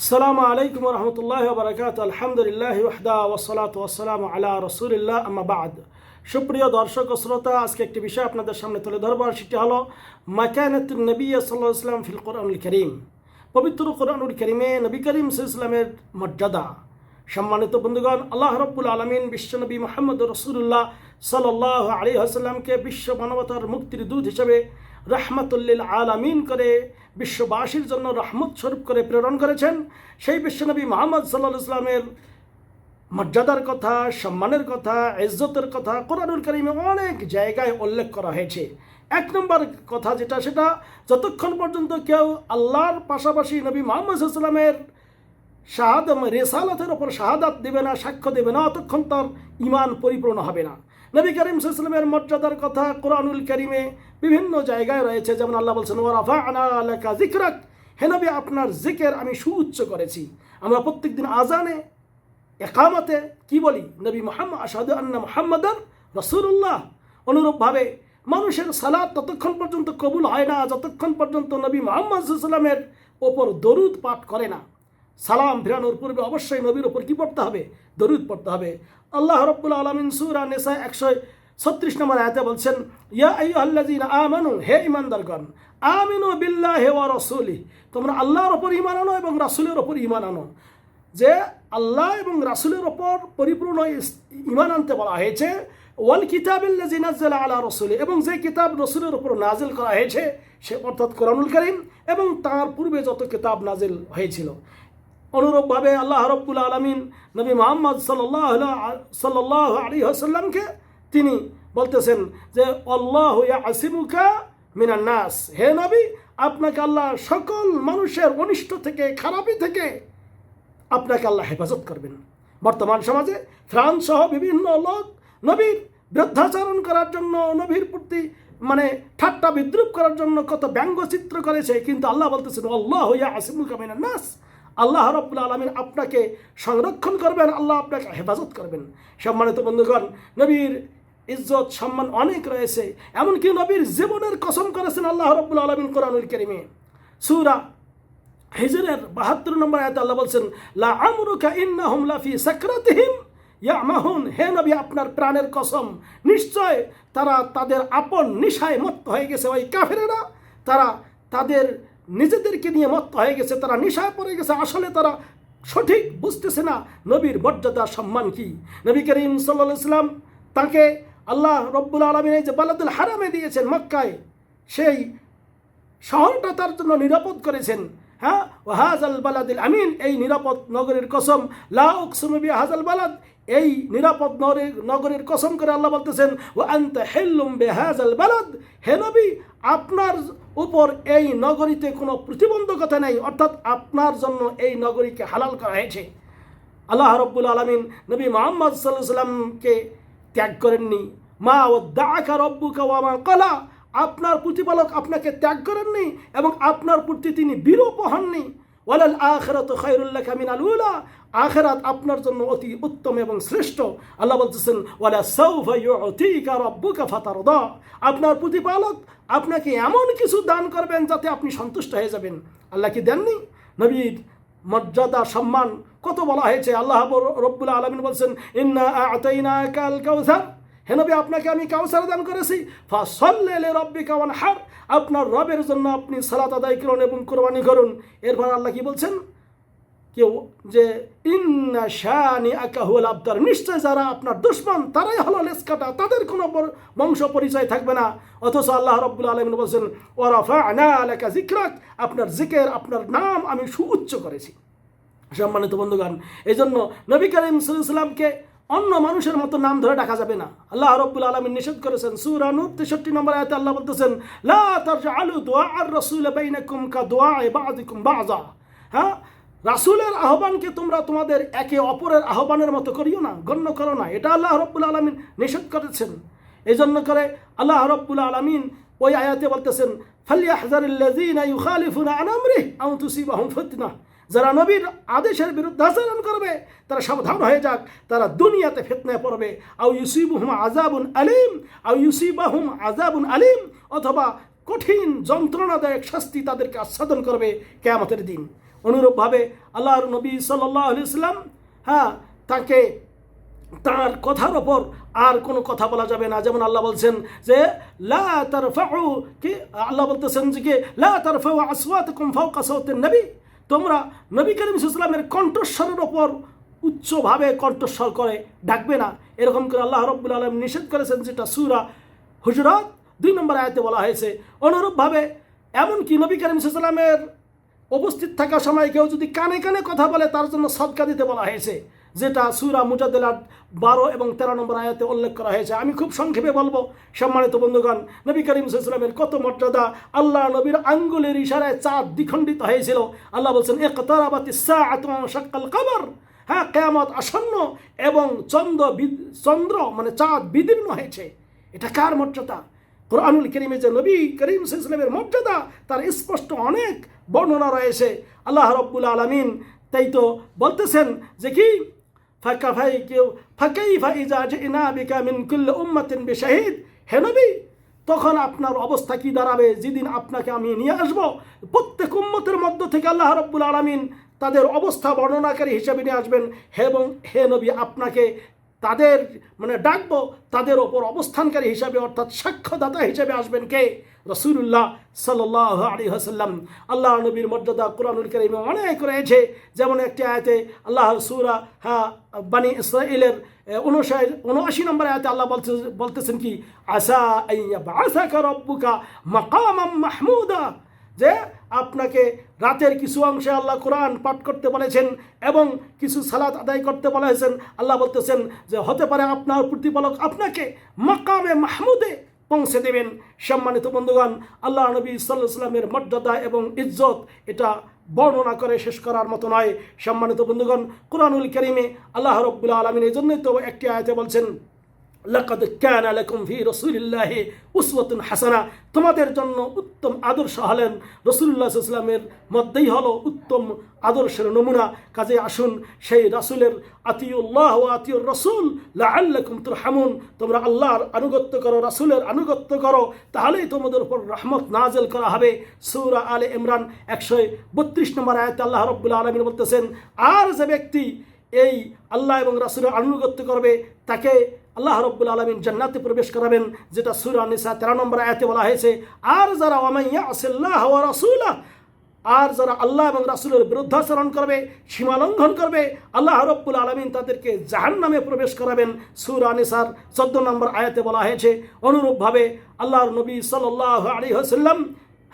আসসালামু আলাইকুম রহমতুল্লাহ বারাকাত আলহামদুলিল্লাহ ওহদা ওসলাত ওসালাম আলা রসুলিল্লাহ আমাবাদ সুপ্রিয় দর্শক শ্রোতা, আজকে একটি বিষয় আপনাদের সামনে তুলে ধরবো, আর সেটি হলো মাকানাত নবী সাল্লাহ ইসলাম ফিল কোরআনুল করিম। পবিত্র কোরআনুল করিমে নবী করিম ইসলামের মর্যাদা। সম্মানিত বন্ধুগণ, আল্লাহ রব্বুল আলমিন বিশ্বনবী মোহাম্মদ রসুল্লাহ সাল্লাহ আলী হাসাল্লামকে বিশ্ব মানবতার মুক্তির দূত হিসেবে রহমতুল্লিল আলামিন করে বিশ্ববাসীর জন্য রহমত স্বরূপ করে প্রেরণ করেছেন। সেই বিশ্বনবী মোহাম্মদ সাল্লাহ ইসলামের মর্যাদার কথা, সম্মানের কথা, ইজ্জতের কথা কোরআনুল করিমে অনেক জায়গায় উল্লেখ করা হয়েছে। এক নম্বর কথা যেটা, সেটা যতক্ষণ পর্যন্ত কেউ আল্লাহর পাশাপাশি নবী মোহাম্মদ সাল্লামের শাহাদ রেসালতের ওপর শাহাদাত দেবে না, সাক্ষ্য দেবে না অতক্ষণ তার ইমান পরিপূর্ণ হবে না। নবী করিম সাল্লামের মর্যাদার কথা কোরআনুল করিমে বিভিন্ন জায়গায় রয়েছে। যেমন আল্লাহ বলছেন ওরাফা আনা আলাকা জিকরাক হে নবী, আপনার জিকের আমি সুউচ্চ করেছি। আমরা প্রত্যেকদিন আজানে একামতে কি বলি? নবী মোহাম্মদ আসাদু আন্না মোহাম্মদান রসুল্লাহ অনুরূপভাবে মানুষের সালাদ ততক্ষণ পর্যন্ত কবুল হয় না, যতক্ষণ পর্যন্ত নবী মোহাম্মদ সাল্লামের ওপর দরুদ পাঠ করে না। সালাম ফিরানোর পূর্বে অবশ্যই নবীর ওপর কি পড়তে হবে? দরুদ পড়তে হবে। আল্লাহ রব্বুল আলমিন সুরা নেশা একশো ছত্রিশ নম্বর আয়াতে বলছেন, ইয়া আইয়ুহাল্লাযীন আমানু, হে ইমানদারগণ আমিনু বিল্লাহ হে ওয়া রাসূলি তোমরা আল্লাহর ওপর ঈমান আনো এবং রাসুলের ওপর ঈমান আনো। যে আল্লাহ এবং রাসুলের ওপর পরিপূর্ণ ইমান আনতে বলা হয়েছে, ওয়াল কিতাবিল্লাযী নাযালা আলা রাসূলি এবং যে কিতাব রসুলের ওপর নাজিল করা হয়েছে, সে অর্থাৎ কোরআনুল কারীম, এবং তার পূর্বে যত কিতাব নাজিল হয়েছিল। অনুরূপভাবে আল্লাহ রব্বুল আলমিন নবী মোহাম্মদ সাল্লাহ আলী হাসাল্লামকে তিনি বলতেছেন যে, আল্লাহ আসিমুকা মিনান নাস। হে নবী, আপনাকে আল্লাহ সকল মানুষের অনিষ্ট থেকে, খারাপি থেকে আপনাকে আল্লাহ হেফাজত করবেন। বর্তমান সমাজে ফ্রান্স সহ বিভিন্ন লোক নবীর বৃদ্ধাচরণ করার জন্য, নবীর প্রতি মানে ঠাট্টা বিদ্রুপ করার জন্য কত ব্যঙ্গচিত্র করেছে, কিন্তু আল্লাহ বলতেছেন, আল্লাহ হইয়া আসিমুল কামিনা নাস। আল্লাহ রব্বুল আলমিন আপনাকে সংরক্ষণ করবেন, আল্লাহ আপনাকে হেফাজত করবেন। সম্মানিত বন্ধুগণ, নবীর ইজ্জত, সম্মান অনেক রয়েছে। এমনকি নবীর জীবনের কসম করেছেন আল্লাহ রব্বুল আলমিন কোরআনুল করিমে। সুরা হিজরের বাহাত্তর নম্বর আয়াতে আল্লাহ বলছেন, লা আমরুকা ইন্নাহুম লাফি সাকরাতিহিম ইয়ামাহুন। হে নবী, আপনার প্রাণের কসম, নিশ্চয় তারা তাদের আপন নিশায় মত্ত হয়ে গেছে। ওই কাফেরেরা, তারা তাদের নিজেদেরকে নিয়ে মত্ত হয়ে গেছে, তারা নেশায় পড়ে গেছে, আসলে তারা সঠিক বুঝতেছে না। নবীর মর্যাদা, সম্মান কি? নবী করিম সাল্লা ইসলাম তাকে আল্লাহ রব্বুল আলমিন যে বালাদুল হারামে দিয়েছেন মক্কায়, সেই শহরটা তার জন্য নিরাপদ করেছেন। হ্যাঁ? ও হাজাল বালাদিল আমিন, এই নিরাপদ নগরের কসম। লা হাজাল বালাদ, এই নিরাপদ নগরের কসম করে আল্লাহ বলতেছেন ও আনতে হেল্লুম বে হাজাল বালাদ। হে নবী, আপনার উপর এই নগরীতে কোনো প্রতিবন্ধকতা নেই, অর্থাৎ আপনার জন্য এই নগরীকে হালাল করা হয়েছে। আল্লাহ রব্বুল আলমিন নবী মোহাম্মদ সাল্লাহ সাল্লামকে ত্যাগ করেননি। মা ও দাকা রব্বুকা ওয়া মা কলা আপনার প্রতিপালক আপনাকে ত্যাগ করেননি এবং আপনার প্রতি তিনি বিরূপ হননি। ওয়ালাল আখেরাত খায়রুল্লাহ মিনাল উলা। আখেরাত আপনার জন্য অতি উত্তম এবং শ্রেষ্ঠ। আল্লাহ বলতেছেন, ওয়ালা সাউফা ইউতিকা রাব্বুকা ফাতারদা। আপনার প্রতিপালক আপনাকে এমন কিছু দান করবেন যাতে আপনি সন্তুষ্ট হয়ে যাবেন। আল্লাহ কি দেননি? নবীর মর্যাদা, সম্মান কত বলা হয়েছে? আল্লাহ রব্বুল আলমিন বলছেন, ইন্না আতাইনা কাল কাউসার হে নবী, আপনাকে আমি কাউসার দান করেছি। ফাসল্লে রব্বি কাওয়ান হার আপনার রবের জন্য আপনি সালাত আদায় করুন এবং কোরবানি করুন। এরপর আল্লাহ কি বলছেন? কেউ যে, ইন্না শানি আকাহুল আবদার। নিশ্চয় যারা আপনার দুশ্মন, তারাই হলো লেস কাটা তাদের কোনো বংশ পরিচয় থাকবে না। অথচ আল্লাহ রব্বুল আলমিন বলছেন ওরাফা আনা আলাকা জিক্রাক আপনার জিকের, আপনার নাম আমি সুউচ্চ করেছি। সম্মানিত বন্ধুগণ এই জন্য নবী করিম সাল্লামকে অন্য মানুষের মতো নাম ধরে ডাকা যাবে না। আল্লাহ রব্বুল আলমিন নিষেধ করেছেন সুরানুর তেষট্টি নম্বর আয়তে আল্লাহ বলতেছেন, লা তারজালু দুআ আর রাসূল দুআ বাযিকুম বাযা হ্যাঁ? রাসূলের আহ্বানকে তোমরা তোমাদের একে অপরের আহ্বানের মতো করিও না, গণ্য করো না। এটা আল্লাহ রব্বুল আলমিন নিষেধ করেছেন। এই জন্য করে আল্লাহ রব্বুল আলমিন ওই আয়াতে বলতেছেন ফালিয়াহজারিল্লাযীনা ইউখালিফুনা আন আমরিহি আও তুসিবাহুম ফিতনাহ যারা নবীর আদেশের বিরুদ্ধে আচরণ করবে, তারা সাবধান হয়ে যাক, তারা দুনিয়াতে ফেতনায় পড়বে। আউ ইউসিবুহুম আজাবুন আলিম আউ ইউসিবাহুম আজাবুন আলিম, অথবা কঠিন যন্ত্রণাদায়ক শাস্তি তাদেরকে আস্বাদন করবে কেয়ামতের দিন। অনুরূপভাবে আল্লাহর নবী সাল্লাহ ইসলাম হ্যাঁ তাকে তার কথার ওপর আর কোনো কথা বলা যাবে না। যেমন আল্লাহ বলছেন যে, লা তারফাউ কি, আল্লাহ বলতেছেন যে কি, লা তারফাউ আসওয়াতাকুম ফাওকা সাওতিন নবী। তোমরা নবী করিম ইসলামের কণ্ঠস্বরের ওপর উচ্চভাবে কণ্ঠস্বর করে ডাকবে না। এরকম করে আল্লাহ রব্বুল আলম নিষেধ করেছেন যেটা সুরা হুজরত দুই নম্বর আয়তে বলা হয়েছে। অনুরূপভাবে এমনকি নবী করিম ইসলামের উপস্থিত থাকার সময় কেউ যদি কানে কানে কথা বলে তার জন্য সৎকা দিতে বলা হয়েছে। যেটা সুরা মুজাদ্দেলার বারো এবং তেরো নম্বর আয়াতে উল্লেখ করা হয়েছে। আমি খুব সংক্ষেপে বলব, সম্মানিত বন্ধুগণ, নবী করিম ইসলামের কত মর্যাদা আল্লাহ নবীর আঙ্গুলের ইশারায় চাঁদ দ্বিখণ্ডিত হয়েছিল। আল্লাহ বলছেন একতারাবাতি শাক্কাল কবর হ্যাঁ কেয়ামত আসন্ন এবং চন্দ্র চন্দ্র মানে চাঁদ বিদীর্ণ হয়েছে। এটা কার মর্যাদা? কোরআনুল করিমে যে নবী করিম ইসলামের মর্যাদা, তার স্পষ্ট অনেক বর্ণনা রয়েছে। আল্লাহ রব্বুল আলমিন তাই তো বলতেছেন যে কি? ফাকাফাই কেউ ফাঁকেই ফাইজা যে ইনা বিকা মিন কুল্ল উম্মাতিন বিশাহিদ। হে তখন আপনার অবস্থা কি দাঁড়াবে? যেদিন আপনাকে আমি নিয়ে আসব, প্রত্যেক উম্মতের মধ্য থেকে আল্লাহ রব্বুল আলমিন তাদের অবস্থা বর্ণনাকারী হিসেবে নিয়ে আসবেন। এবং হে নবী, আপনাকে তাদের মানে ডাকবো, তাদের ওপর অবস্থানকারী হিসাবে, অর্থাৎ সাক্ষ্যদাতা হিসেবে আসবেন কে? রসুল্লাহ সাল্লাহ আলী হাসাল্লাম আল্লাহ নবীর মর্যাদা কোরআনুল করিমে অনেক রয়েছে। যেমন একটি আয়তে আল্লাহ সুরা হ্যাঁ বানি ইসরাইলের উনষাট উনআশি নম্বর আয়তে আল্লাহ বলতে, বলতেছেন কি? আসা আইয়া বাসাকা রব্বুকা মাকামাম মাহমুদা। যে আপনাকে রাতের কিছু অংশে আল্লাহ কোরআন পাঠ করতে বলেছেন এবং কিছু সালাত আদায় করতে বলেছেন আল্লাহ বলতেছেন যে, হতে পারে আপনার প্রতিপালক আপনাকে মাকামে মাহমুদে পৌঁছে দেবেন। সম্মানিত বন্ধুগণ, আল্লাহ নবী সাল্লাহ সাল্লামের মর্যাদা এবং ইজ্জত এটা বর্ণনা করে শেষ করার মতো নয়। সম্মানিত বন্ধুগণ, কোরআনুল করিমে আল্লাহ রব্বুল আলমিন এই জন্যই তো একটি আয়তে বলছেন লাকাদ কানা লাকুম ফি রাসূলিল্লাহি উসওয়াতুন হাসানা। তোমাদের জন্য উত্তম আদর্শ হলেন রাসূলুল্লাহ সাল্লামের মধ্যেই হলো উত্তম আদর্শের নমুনা। কাজে আসুন, সেই রাসূলের আতিউল্লাহ ও আতিউর রাসূল, লাআল্লাকুম তুরহামুন। তোমরা আল্লাহর আনুগত্য করো, রাসূলের আনুগত্য করো, তাহলেই তোমাদের উপর রহমত নাজেল করা হবে। সূরা আলে ইমরান একশো বত্রিশ নম্বর আয়াতে আল্লাহ রব্বুল আলমিন বলতেছেন, আর যে ব্যক্তি এই আল্লাহ এবং রাসূলের আনুগত্য করবে, তাকে আল্লাহ রব্বুল আলমিন জান্নাতে প্রবেশ করাবেন, যেটা সুরা নিসা তেরো নম্বর আয়াতে বলা হয়েছে, আর যারা ওয়ামাইয়া আসল্লাহ ওয়া রাসূলা আর যারা আল্লাহ এবং রাসূলের বিরুদ্ধাচরণ করবে সীমালঙ্ঘন করবে, আল্লাহ রব্বুল আলমিন তাদেরকে জাহান নামে প্রবেশ করাবেন। সুরা নিসার চোদ্দ নম্বর আয়াতে বলা হয়েছে, অনুরূপভাবে আল্লাহর নবী সাল্লাহ আলী হাসাল্লাম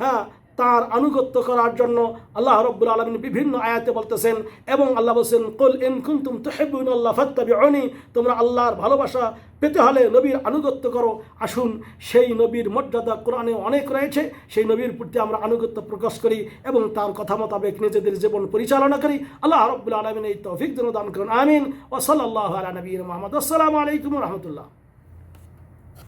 হ্যাঁ তার আনুগত্য করার জন্য আল্লাহ রব্বুল আলমিন বিভিন্ন আয়াতে বলতেছেন এবং আল্লাহ বলছেন, কুল ইন কুনতুম তুহিব্বুন আল্লাহ ফাত্তাবিউনি তোমরা আল্লাহর ভালোবাসা পেতে হলে নবীর আনুগত্য করো। আসুন, সেই নবীর মর্যাদা কোরআনে অনেক রয়েছে, সেই নবীর প্রতি আমরা আনুগত্য প্রকাশ করি এবং তার কথা মোতাবেক নিজেদের জীবন পরিচালনা করি। আল্লাহ রব্বুল আলমিন এই তৌফিক যেন দান করুন, আমিন। ও সাল্লাহ আলা নবীর মোহাম্মদ। আসসালামু আলাইকুম রহমতুল্লাহ।